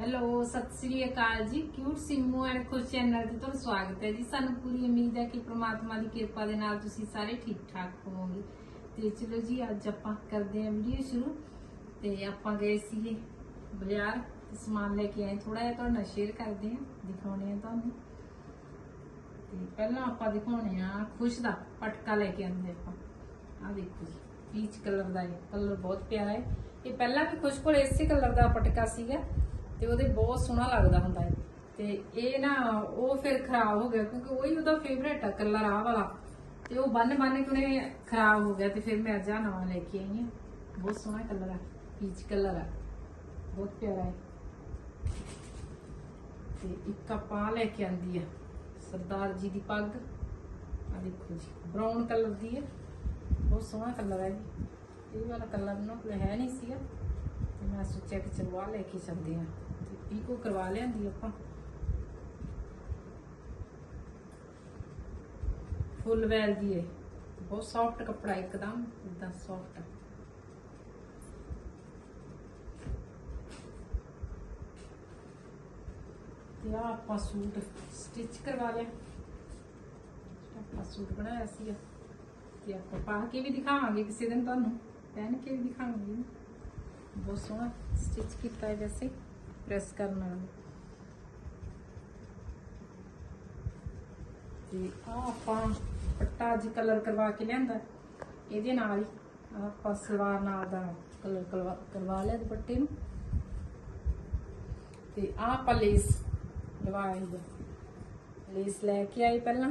Hello, Sat Sri Akal ji. Cute Simmu and Khush channel ਤੇ ਤੁਹਾਡਾ ਸਵਾਗਤ ਹੈ ਜੀ। ਸਾਨੂੰ ਪੂਰੀ ਉਮੀਦ ਹੈ ਕਿ ਪ੍ਰਮਾਤਮਾ ਦੀ ਕਿਰਪਾ ਦੇ ਨਾਲ ਤੁਸੀਂ ਸਾਰੇ ਠੀਕ ਠਾਕ ਹੋਵੋਗੇ। ਤੇ ਚਲੋ ਜੀ, ਅੱਜ ਆਪਾਂ ਕਰਦੇ ਹਾਂ ਵੀਡੀਓ ਸ਼ੁਰੂ। ਤੇ ਆਪਾਂ ਗਏ ਸੀਗੇ ਬਾਜ਼ਾਰ ਸਮਾਨ ਲੈ ਕੇ ਆਏ। ਥੋੜਾ ਜਿਹਾ ਤੁਹਾਡੇ ਨਾਲ ਸ਼ੇਅਰ ਕਰਦੇ ਹਾਂ ਦਿਖਾਉਣੇ ਆ ਤੁਹਾਨੂੰ। ਤੇ ਪਹਿਲਾਂ ਆਪਾਂ ਦਿਖਾਉਣੇ ਆ ਖੁਸ਼ ਦਾ ਪਟਕਾ ਲੈ ਕੇ ਆਂਦੇ ਆਪਾਂ। ਆ ਦੇਖੋ ਜੀ ਪੀਚ ਕਲਰ ਦਾ ਇਹ ਕਲਰ ਬਹੁਤ ਪਿਆਰਾ ਹੈ। ਇਹ ਪਹਿਲਾਂ ਵੀ ਖੁਸ਼ ਕੋਲ ਇਸੇ ਕਲਰ ਦਾ ਪਟਕਾ ਸੀਗਾ। ਤੇ ਉਹਦੇ ਬਹੁਤ ਸੋਹਣਾ ਲੱਗਦਾ ਹੁੰਦਾ ਹੈ। ਤੇ ਇਹ ਨਾ, ਉਹ ਫਿਰ ਖਰਾਬ ਹੋ ਗਿਆ ਕਿਉਂਕਿ ਉਹੀ ਉਹਦਾ ਫੇਵਰੇਟ ਆ ਕਲਰ ਆ ਵਾਲਾ। ਤੇ ਉਹ ਬੰਨ ਬੰਨ ਕੇ ਉਹਨੇ ਖਰਾਬ ਹੋ ਗਿਆ ਤੇ ਫਿਰ ਮੈਂ ਅੱਜ ਆਹ ਨਵਾਂ ਲੈ ਕੇ ਆਈ ਹਾਂ। ਬਹੁਤ ਸੋਹਣਾ ਕਲਰ ਆ ਪੀਚ ਕਲਰ ਆ। ਬਹੁਤ ਪਿਆਰਾ ਹੈ। ਤੇ ਇੱਕ ਆਪਾਂ ਲੈ ਕੇ ਆਂਦੀ ਆ, ਸਰਦਾਰ ਜੀ ਦੀ ਪੱਗ। ਆ ਦੇਖੋ ਜੀ ਬ੍ਰਾਊਨ ਕਲਰ ਦੀ ਹੈ। ਬਹੁਤ ਸੋਹਣਾ ਕਲਰ ਹੈ ਜੀ ਇਹ ਵਾਲਾ ਕਲਰ ਨਾ ਕੋਲ ਹੈ ਨਹੀਂ ਸੀਗਾ। ਤੇ ਮੈਂ ਸੋਚਿਆ ਕਿ ਚਲੋ ਆਹ ਲੈ ਕੇ ਚੱਲਦੇ ਆ ਪੀਕੋ ਕਰਵਾ ਲਿਆਂਦੀ ਆਪਾਂ। ਫੁੱਲ ਵੈਲ ਦੀ ਹੈ ਬਹੁਤ ਸੌਫਟ ਕੱਪੜਾ, ਇੱਕਦਮ ਇਦਾਂ ਸੌਫਟ ਤੇ ਆ ਆਪਾਂ ਸੂਟ ਸਟਿਚ ਕਰਵਾ ਲਿਆ। ਆਪਾਂ ਸੂਟ ਬਣਾਇਆ ਸੀਗਾ ਤੇ ਆਪਾਂ ਪਾ ਕੇ ਵੀ ਦਿਖਾਵਾਂਗੇ ਕਿਸੇ ਦਿਨ ਤੁਹਾਨੂੰ। ਪਹਿਨ ਕੇ ਵੀ ਦਿਖਾਵਾਂਗੇ। ਬਹੁਤ ਸੋਹਣਾ ਸਟਿਚ ਕੀਤਾ ਹੈ ਵੈਸੇ। ਪ੍ਰੈਸ ਕਰਨ। ਨਾਲ ਤੇ ਆ ਆਪਾਂ ਪੱਟਾ ਅੱਜ ਕਲਰ ਕਰਵਾ ਕੇ ਲਿਆਂਦਾ। ਇਹਦੇ ਨਾਲ ਹੀ ਆਪਾਂ ਸਲਵਾਰ ਨਾਲ ਦਾ ਕਲਰ ਕਰਵਾ ਲਿਆ ਦੁਪੱਟੇ ਨੂੰ। ਤੇ ਆ ਆਪਾਂ ਲੇਸ ਲਵਾਈ ਦਾ ਲੇਸ ਲੈ ਕੇ ਆਈ ਪਹਿਲਾਂ।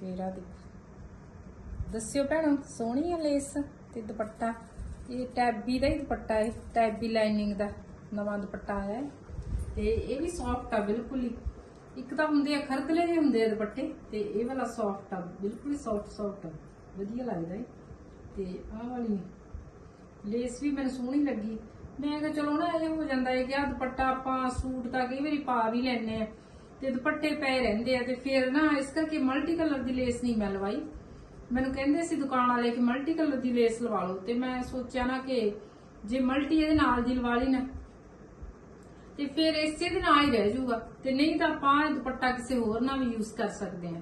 ਫੇਰ ਆ ਦੇਖੋ। ਦੱਸਿਓ ਭੈਣੋ, ਸੋਹਣੀ ਆ ਲੇਸ ਤੇ ਦੁਪੱਟਾ। ਇਹ ਟੈਬੀ ਦਾ ਹੀ ਦੁਪੱਟਾ ਹੈ ਟੈਬੀ ਲਾਈਨਿੰਗ ਦਾ। ਨਵਾਂ ਦੁਪੱਟਾ ਆਇਆ ਹੈ। ਤੇ ਇਹ ਵੀ ਸੌਫਟ ਆ, ਬਿਲਕੁਲ ਹੀ। ਇੱਕ ਤਾਂ ਹੁੰਦੇ ਆ ਖਰਦਲੇ ਜਿਹੇ ਹੁੰਦੇ ਆ ਦੁਪੱਟੇ, ਤੇ ਇਹ ਵਾਲਾ ਸੌਫਟ ਆ, ਬਿਲਕੁਲ ਹੀ ਸੌਫਟ ਆ। ਵਧੀਆ ਲੱਗਦਾ ਹੈ ਤੇ ਆਹ ਵਾਲੀ ਲੇਸ ਵੀ ਮੈਨੂੰ ਸੋਹਣੀ ਲੱਗੀ। ਮੈਂ ਕਿਹਾ ਚਲੋ ਨਾ, ਇਹ ਹੋ ਜਾਂਦਾ ਹੈ ਕਿ ਆ ਦੁਪੱਟਾ ਆਪਾਂ ਸੂਟ ਤਾਂ ਕਈ ਵਾਰੀ ਪਾ ਵੀ ਲੈਨੇ ਆ। ਤੇ ਦੁਪੱਟੇ ਪਏ ਰਹਿੰਦੇ ਆ, ਤੇ ਫਿਰ ਨਾ ਇਸ ਕਰਕੇ ਮਲਟੀ ਕਲਰ ਦੀ ਲੇਸ ਨਹੀਂ ਮੈਂ ਲਵਾਈ। ਮੈਨੂੰ ਕਹਿੰਦੇ ਸੀ ਦੁਕਾਨ ਵਾਲੇ ਕਿ ਮਲਟੀ ਕਲਰ ਦੀ ਲੇਸ ਲਵਾ ਲਓ। ਤੇ ਮੈਂ ਸੋਚਿਆ ਨਾ ਕਿ ਜੇ ਮਲਟੀ ਇਹਦੇ ਨਾਲ ਦੀ ਲਵਾ ਲਈ ਨਾ ਤੇ ਫਿਰ ਇਸੇ ਦੇ ਨਾਲ ਹੀ ਰਹਿ ਜਾਊਗਾ। ਤੇ ਨਹੀਂ ਤਾਂ ਆਪਾਂ ਇਹ ਦੁਪੱਟਾ ਕਿਸੇ ਹੋਰ ਨਾਲ ਵੀ ਯੂਜ਼ ਕਰ ਸਕਦੇ ਆ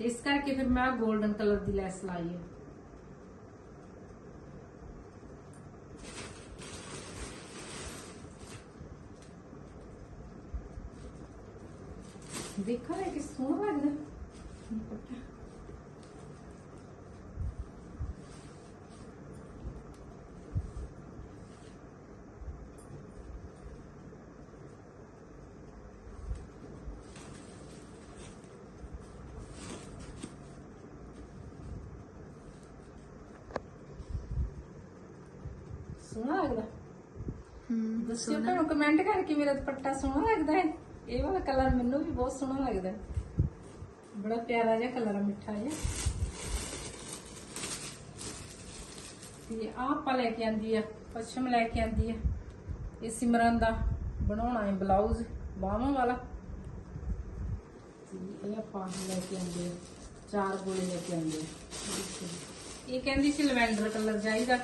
ਇਸ ਕਰਕੇ ਫਿਰ ਮੈਂ 골ਡਨ ਕਲਰ ਦੀ ਲੈਸ ਲਾਈ ਹੈ। ਦੇਖੋ ਇਹ ਕਿ ਸੋਹਣਾ ਲੱਗਦਾ। ਦੁਪੱਟਾ। ਸੋਹਣਾ ਲੱਗਦਾ। ਹੂੰ ਦੱਸਿਓ ਤੁਹਾਨੂੰ ਕਮੈਂਟ ਕਰਕੇ ਮੇਰਾ ਦੁਪੱਟਾ ਸੋਹਣਾ ਲੱਗਦਾ ਹੈ। ਇਹ ਵਾਲਾ ਕਲਰ ਮੈਨੂੰ ਵੀ ਬਹੁਤ ਸੋਹਣਾ ਲੱਗਦਾ ਹੈ। ਬੜਾ ਪਿਆਰਾ ਜਿਹਾ ਕਲਰ ਆ ਮਿੱਠਾ ਜਿਹਾ। ਤੇ ਆਹ ਆਪਾਂ ਲੈ ਕੇ ਆਂਦੀ ਆ ਪੱਛਮ ਲੈ ਕੇ ਆਂਦੀ ਆ। ਇਹ ਸਿਮਰਨ ਦਾ ਬਣਾਉਣਾ ਹੈ ਬਲਾਊਜ਼ ਬਾਹਾਂ ਵਾਲਾ। ਇਹ ਆਪਾਂ ਲੈ ਕੇ ਆਂਦੇ ਆ ਚਾਰ ਗੋਲੇ ਲੈ ਕੇ ਆਂਦੇ ਆ। ਇਹ ਕਹਿੰਦੀ ਸੀ ਲਵੈਂਡਰ ਕਲਰ ਚਾਹੀਦਾ।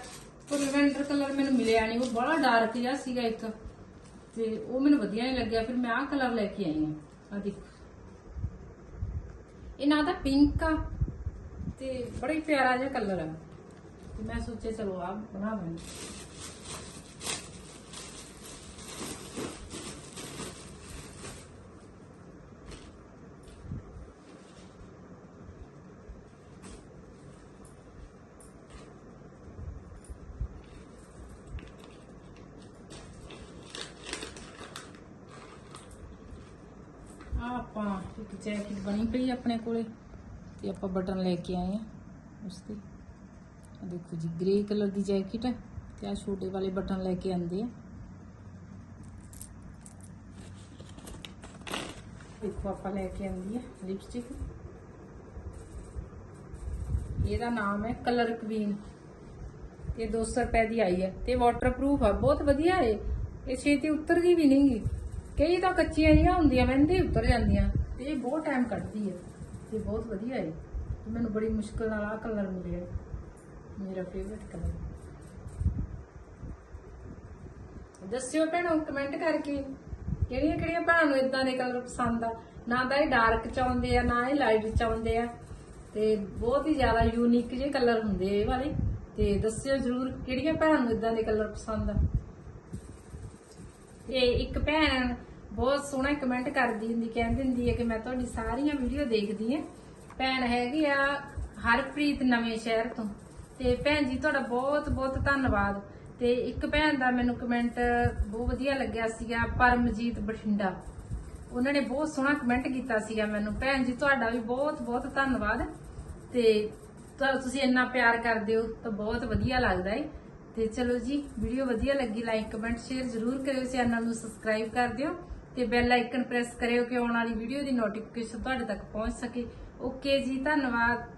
ਪਰ ਲਵੈਂਡਰ ਕਲਰ ਮੈਨੂੰ ਮਿਲਿਆ ਨਹੀਂ ਉਹ ਬੜਾ ਡਾਰਕ ਜਿਹਾ ਸੀਗਾ ਇੱਕ। ਤੇ ਉਹ ਮੈਨੂੰ ਵਧੀਆ ਨਹੀਂ ਲੱਗਿਆ। ਫਿਰ ਮੈਂ ਆਹ ਕਲਰ ਲੈ ਕੇ ਆਈ ਹਾਂ। ਆ ਦੇਖੋ। ਇਹ ਨਾ ਤਾਂ ਪਿੰਕ ਆ ਤੇ ਬੜਾ ਹੀ ਪਿਆਰਾ ਜਿਹਾ ਕਲਰ ਆ। ਤੇ ਮੈਂ ਸੋਚਿਆ, ਚਲੋ ਆ ਬਣਾ ਲੈਂਦੇ ਆ ਆਪਾਂ ਇੱਕ ਜੈਕਟ ਬਣੀ ਪਈ ਆਪਣੇ ਕੋਲੇ ਤੇ ਆਪਾਂ ਬਟਨ ਲੈ ਕੇ ਆਏ ਆ ਉਸ ਤੇ ਦੇਖੋ ਜੀ ਗ੍ਰੇ ਕਲਰ ਦੀ ਜੈਕਟ ਹੈ ਤੇ ਆ ਛੋਟੇ ਵਾਲੇ ਬਟਨ ਲੈ ਕੇ ਆਂਦੇ ਆ। ਦੇਖੋ ਆਪਾਂ ਲੈ ਕੇ ਆਂਦੀ ਹੈ ਲਿਪਸਟਿਕ ਇਹਦਾ ਨਾਮ ਹੈ ਕਲਰ ਕਵੀਨ ਇਹ 200 ਰੁਪਏ ਦੀ ਆਈ ਹੈ ਤੇ ਵਾਟਰਪ੍ਰੂਫ ਆ, ਬਹੁਤ ਵਧੀਆ ਹੈ ਇਹ ਛੇਤੀ ਉਤਰਦੀ ਵੀ ਨਹੀਂਗੀ ਕਈ ਤਾਂ ਕੱਚੀਆਂ ਜਿਹੀਆਂ ਹੁੰਦੀਆਂ ਵਹਿੰਦੇ ਉਤਰ ਜਾਂਦੀਆਂ। ਤੇ ਇਹ ਬਹੁਤ ਟਾਈਮ ਕੱਢਦੀ ਹੈ ਤੇ ਬਹੁਤ ਵਧੀਆ ਹੈ। ਤੇ ਮੈਨੂੰ ਬੜੀ ਮੁਸ਼ਕਲ ਨਾਲ ਆ ਕਲਰ ਮਿਲਿਆ। ਮੇਰਾ ਫੇਵਰਿਟ ਕਲਰ ਦੱਸਿਓ ਭੈਣੋ ਕਮੈਂਟ ਕਰਕੇ ਕਿਹੜੀਆਂ ਕਿਹੜੀਆਂ ਭੈਣਾਂ ਨੂੰ ਇਦਾਂ ਦੇ ਕਲਰ ਪਸੰਦ ਆ? ਨਾ ਤਾਂ ਇਹ ਡਾਰਕ ਚ ਆਉਂਦੇ ਆ, ਨਾ ਇਹ ਲਾਈਟ ਚ ਆਉਂਦੇ ਆ। ਤੇ ਬਹੁਤ ਹੀ ਜ਼ਿਆਦਾ ਯੂਨੀਕ ਜਿਹੇ ਕਲਰ ਹੁੰਦੇ ਇਹ ਵਾਲੇ। ਤੇ ਦੱਸਿਓ ਜਰੂਰ ਕਿਹੜੀਆਂ ਭੈਣਾਂ ਨੂੰ ਇਦਾਂ ਦੇ ਕਲਰ ਪਸੰਦ ਆ? ਤੇ ਇੱਕ ਭੈਣ ਬਹੁਤ ਸੋਹਣਾ ਕਮੈਂਟ ਕਰਦੀ ਹੁੰਦੀ, ਕਹਿੰਦੀ ਹੁੰਦੀ ਹੈ ਕਿ ਮੈਂ ਤੁਹਾਡੀ ਸਾਰੀਆਂ ਵੀਡੀਓ ਦੇਖਦੀ ਹਾਂ। ਭੈਣ ਹੈਗੀ ਆ ਹਰਪ੍ਰੀਤ ਨਵੇਂ ਸ਼ਹਿਰ ਤੋਂ। ਤੇ ਭੈਣ ਜੀ, ਤੁਹਾਡਾ ਬਹੁਤ ਬਹੁਤ ਧੰਨਵਾਦ। ਤੇ ਇੱਕ ਭੈਣ ਦਾ ਮੈਨੂੰ ਕਮੈਂਟ ਬਹੁਤ ਵਧੀਆ ਲੱਗਿਆ ਸੀਗਾ, ਪਰਮਜੀਤ ਬਠਿੰਡਾ। ਉਹਨਾਂ ਨੇ ਬਹੁਤ ਸੋਹਣਾ ਕਮੈਂਟ ਕੀਤਾ ਸੀਗਾ ਮੈਨੂੰ। ਭੈਣ ਜੀ, ਤੁਹਾਡਾ ਵੀ ਬਹੁਤ ਬਹੁਤ ਧੰਨਵਾਦ। ਤੇ ਤੁਹਾ- ਤੁਸੀਂ ਇੰਨਾ ਪਿਆਰ ਕਰਦੇ ਹੋ, ਤਾਂ ਬਹੁਤ ਵਧੀਆ ਲੱਗਦਾ ਏ। ਤੇ ਚਲੋ ਜੀ ਵੀਡੀਓ ਵਧੀਆ ਲੱਗੀ ਲਾਈਕ ਕਮੈਂਟ ਸ਼ੇਅਰ ਜ਼ਰੂਰ ਕਰਿਓ, ਚੈਨਲ ਨੂੰ ਸਬਸਕ੍ਰਾਈਬ ਕਰ ਦਿਓ। ਤੇ ਬੈਲ ਆਈਕਨ ਪ੍ਰੈਸ ਕਰਿਓ ਕਿ ਆਉਣ ਵਾਲੀ ਵੀਡੀਓ ਦੀ ਨੋਟੀਫਿਕੇਸ਼ਨ ਤੁਹਾਡੇ ਤੱਕ ਪਹੁੰਚ ਸਕੇ। ਓਕੇ ਜੀ, ਧੰਨਵਾਦ।